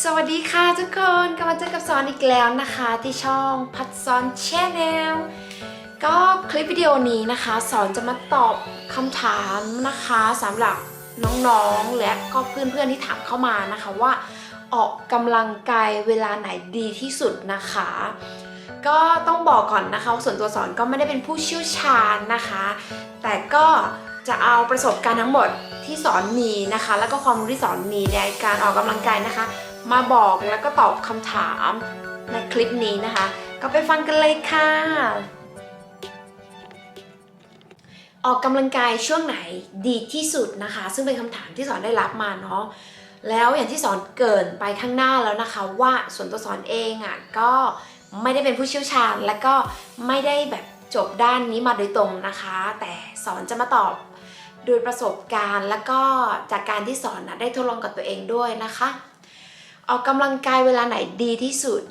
สวัสดีค่ะทุกคนกลับมาเจอกับสอนอีกแล้วนะคะ ที่ช่องพัดสอนแชนแนลก็คลิปวิดีโอนี้นะคะสอนจะมาตอบคำถามนะคะสำหรับน้องๆและก็เพื่อนๆที่ถามเข้ามานะคะว่าออกกำลังกายเวลาไหนดีที่สุดนะคะ ก็ต้องบอกก่อนนะคะ ส่วนตัวสอนก็ไม่ได้เป็นผู้เชี่ยวชาญนะคะ แต่ก็จะเอาประสบการณ์ทั้งหมดที่สอนมีนะคะ แล้วก็ความรู้ที่สอนมีในการออกกำลังกายนะคะ มาบอกแล้วก็ตอบคำถามในคลิปนี้นะคะ ก็ไปฟังกันเลยค่ะ ออกกำลังกายช่วงไหนดีที่สุดนะคะ ซึ่งเป็นคำถามที่สอนได้รับมาเนาะแล้วอย่างที่สอนเกินไปข้างหน้าแล้วนะคะ ว่าส่วนตัวสอนเองอะ่ะก็ไม่ได้เป็นผู้เชี่ยวชาญ และก็ไม่ได้แบบจบด้านนี้มาโดยตรงนะคะ แต่สอนจะมาตอบโดยประสบการณ์ แล้วก็จากการที่สอนนะได้ทดลองกับตัวเองด้วยนะคะ ออกกำลังกายเวลาไหนดีที่สุด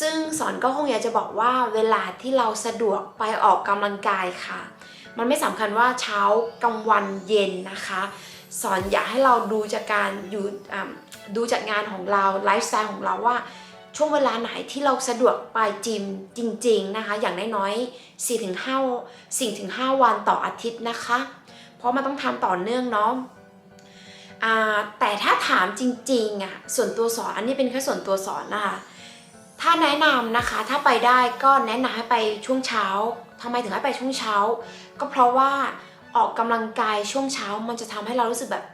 ซึ่งสอนก็คงอยากจะบอกว่าเวลาที่เราสะดวกไปออกกำลังกายค่ะ มันไม่สำคัญว่าเช้ากลางวันเย็นนะคะ สอนอยากให้เราดูจากการอยู่ดูจากงานของเราไลฟ์สไตล์ของเราว่าช่วงเวลาไหนที่เราสะดวกไปจิมจริง ๆนะคะ อย่างน้อยๆ4-5 4-5 วันต่ออาทิตย์นะคะ เพราะมันต้องทำต่อเนื่องเนาะ แต่ถ้าถามจริงๆอะส่วนตัวสอนอันนี้เป็นแค่ส่วนตัวสอนนะคะถ้าแนะนำนะคะถ้าไปได้ก็แนะนำให้ไปช่วงเช้าทำไมถึงให้ไปช่วงเช้า ก็เพราะว่าออกกำลังกายช่วงเช้ามันจะทำให้เรารู้สึกแบบ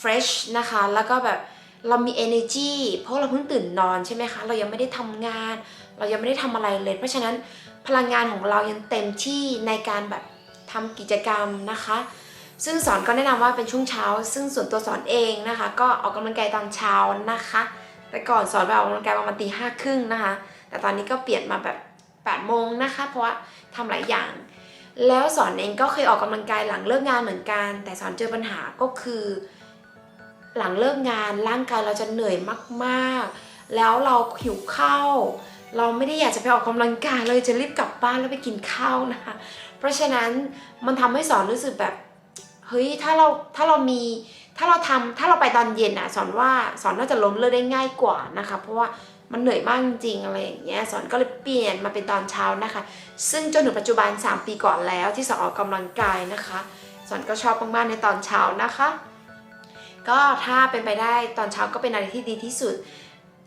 fresh นะคะ แล้วก็แบบเรามี energy เพราะเราเพิ่งตื่นนอนใช่ไหมคะ เรายังไม่ได้ทำงาน เรายังไม่ได้ทำอะไรเลย เพราะฉะนั้นพลังงานของเรายังเต็มที่ในการแบบทำกิจกรรมนะคะ ซึ่งสอนก็แนะนำว่าเป็นช่วงเช้า ซึ่งส่วนตัวสอนเองนะคะ ก็ออกกำลังกายตอนเช้านะคะ แต่ก่อนสอนไปออกกำลังกายประมาณตีห้าครึ่งนะคะ แต่ตอนนี้ก็เปลี่ยนมาแบบ8ปดโมงนะคะ เพราะว่าทำหลายอย่าง แล้วสอนเองก็เคยออกกำลังกายหลังเลิกงานเหมือนกัน แต่สอนเจอปัญหาก็คือ หลังเลิกงานร่างกายเราจะเหนื่อยมากๆ แล้วเราหิวข้าวเราไม่ได้อยากจะไปออกกำลังกายเลยจะรีบกลับบ้านแล้วไปกินข้าวนะคะ เพราะฉะนั้นมันทำให้สอนรู้สึกแบบ เฮ้ยถ้าเราถ้าเรามีถ้าเราทำถ้าเราไปตอนเย็นอะสอนว่าสอนน่าจะล้มเลิกได้ง่ายกว่านะคะ เพราะว่ามันเหนื่อยมากจริงๆอะไรอย่างเงี้ยสอนก็เลยเปลี่ยนมาเป็นตอนเช้านะคะ ซึ่งจนถึงปัจจุบัน 3 ปีก่อนแล้วที่สอนออกกำลังกายนะคะ สอนก็ชอบมากๆในตอนเช้านะคะ ก็ถ้าเป็นไปได้ตอนเช้าก็เป็นอะไรที่ดีที่สุด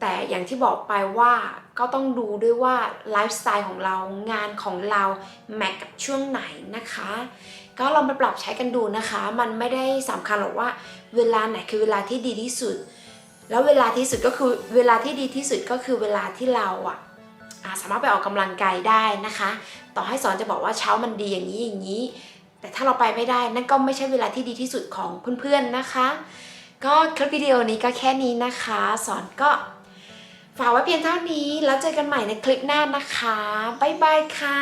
แต่อย่างที่บอกไปว่าก็ต้องดูด้วยว่าไลฟ์สไตล์ของเรางานของเราแมทกับช่วงไหนนะคะ ก็ลองไปปรับใช้กันดูนะคะ มันไม่ได้สำคัญหรอกว่าเวลาไหนคือเวลาที่ดีที่สุด แล้วเวลาที่สุดก็คือเวลาที่ดีที่สุดก็คือเวลาที่เราอะอะสามารถไปออกกำลังกายได้นะคะ ต่อให้สอนจะบอกว่าเช้ามันดีอย่างนี้อย่างนี้ แต่ถ้าเราไปไม่ได้นั่นก็ไม่ใช่เวลาที่ดีที่สุดของเพื่อนๆนะคะ ก็คลิปวิดีโอนี้ก็แค่นี้นะคะ สอนก็ ฝากไว้เพียงเท่านี้แล้วเจอกันใหม่ในคลิปหน้านะคะ บ๊ายบายค่ะ